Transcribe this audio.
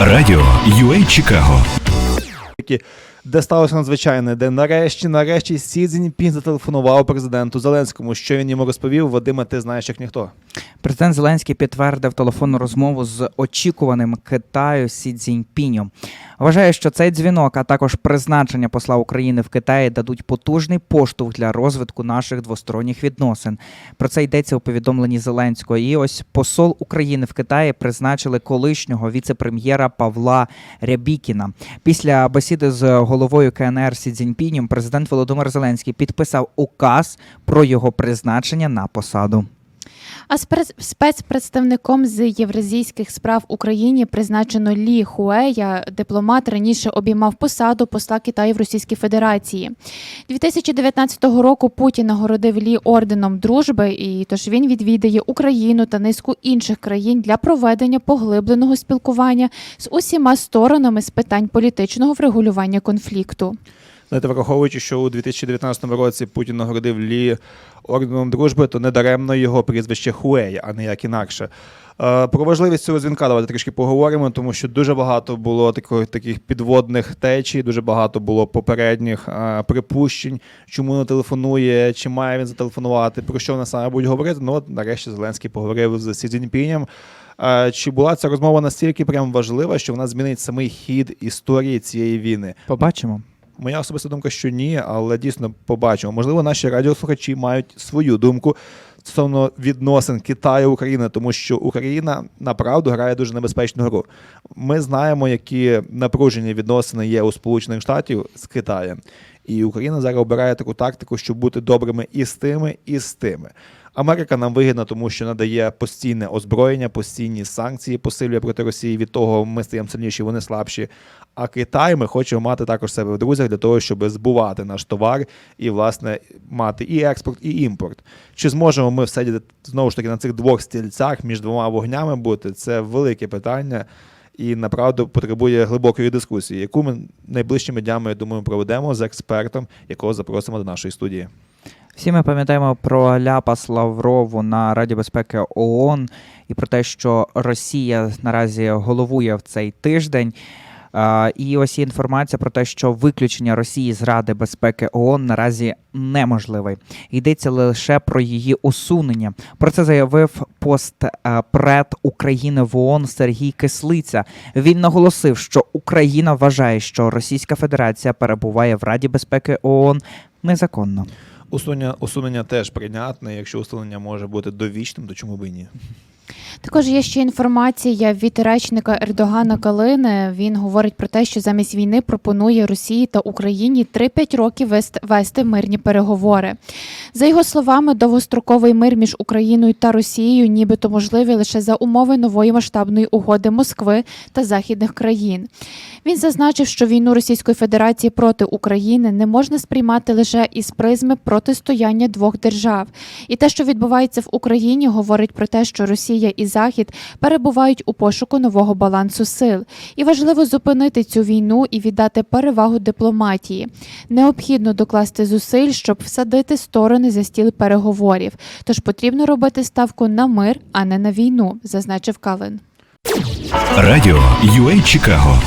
Радіо UA Чикаго. де сталося надзвичайне, де нарешті, нарешті Сі Цзіньпін зателефонував президенту Зеленському. Що він йому розповів? Вадима, ти знаєш як ніхто. Президент Зеленський підтвердив телефонну розмову з очікуваним Китаю Сі Цзіньпінем. Вважає, що цей дзвінок, а також призначення посла України в Китаї дадуть потужний поштовх для розвитку наших двосторонніх відносин. Про це йдеться у повідомленні Зеленського. І ось посол України в Китаї призначили колишнього віце-прем'єра Павла Рябікіна. Після бесіди з головою КНР Сі Цзіньпінем президент Володимир Зеленський підписав указ про його призначення на посаду. А спецпредставником з євразійських справ Україні призначено Лі Хуея. Дипломат раніше обіймав посаду посла Китаю в Російській Федерації. 2019 року Путін нагородив Лі орденом дружби, і тож він відвідає Україну та низку інших країн для проведення поглибленого спілкування з усіма сторонами з питань політичного врегулювання конфлікту. Знаєте, враховуючи, що у 2019 році Путін нагородив Лі орденом дружби, то недаремно його прізвище Хуея, а не як інакше. Е, Про важливість цього дзвінка давайте трішки поговоримо, тому що дуже багато було таких, таких підводних течій, дуже багато було попередніх е, припущень, чому не телефонує, чи має він зателефонувати, про що вони саме будуть говорити. Ну, от нарешті Зеленський поговорив з Сі Цзіньпінем. Е, Чи була ця розмова настільки прям важлива, що вона змінить самий хід історії цієї війни? Побачимо. Моя особиста думка, що ні, але дійсно побачимо. Можливо, наші радіослухачі мають свою думку стосовно відносин Китаю України, тому що Україна направду грає дуже небезпечну гру. Ми знаємо, які напружені відносини є у Сполучених Штатів з Китаєм. І Україна зараз обирає таку тактику, щоб бути добрими і з тими, і з тими. Америка нам вигідна, тому що надає постійне озброєння, постійні санкції посилює проти Росії. Від того ми стаємо сильніші, вони слабші. А Китай ми хочемо мати також себе в друзях для того, щоб збувати наш товар і, власне, мати і експорт, і імпорт. Чи зможемо ми всидіти знову ж таки на цих двох стільцях між двома вогнями бути? Це велике питання. І направду потребує глибокої дискусії, яку ми найближчими днями, я думаю, проведемо з експертом, якого запросимо до нашої студії. Всі ми пам'ятаємо про ляпас Лаврову на Раді безпеки ООН і про те, що Росія наразі головує в цей тиждень. І ось інформація про те, що виключення Росії з Ради безпеки ООН наразі неможливе. Йдеться лише про її усунення. Про це заявив постпред України в ООН Сергій Кислиця. Він наголосив, що Україна вважає, що Російська Федерація перебуває в Раді безпеки ООН незаконно. Усунення, усунення теж прийнятне. Якщо усунення може бути довічним, то чому б і ні? Також є ще інформація від речника Ердогана Калини. Він говорить про те, що замість війни пропонує Росії та Україні 3-5 років вести, мирні переговори. За його словами, довгостроковий мир між Україною та Росією, нібито можливий лише за умови нової масштабної угоди Москви та західних країн. Він зазначив, що війну Російської Федерації проти України не можна сприймати лише із призми протистояння двох держав. І те, що відбувається в Україні, говорить про те, що Росія і Захід перебувають у пошуку нового балансу сил. І важливо зупинити цю війну і віддати перевагу дипломатії. Необхідно докласти зусиль, щоб всадити сторони за стіл переговорів. Тож потрібно робити ставку на мир, а не на війну, зазначив Калин. Радіо UA Чикаго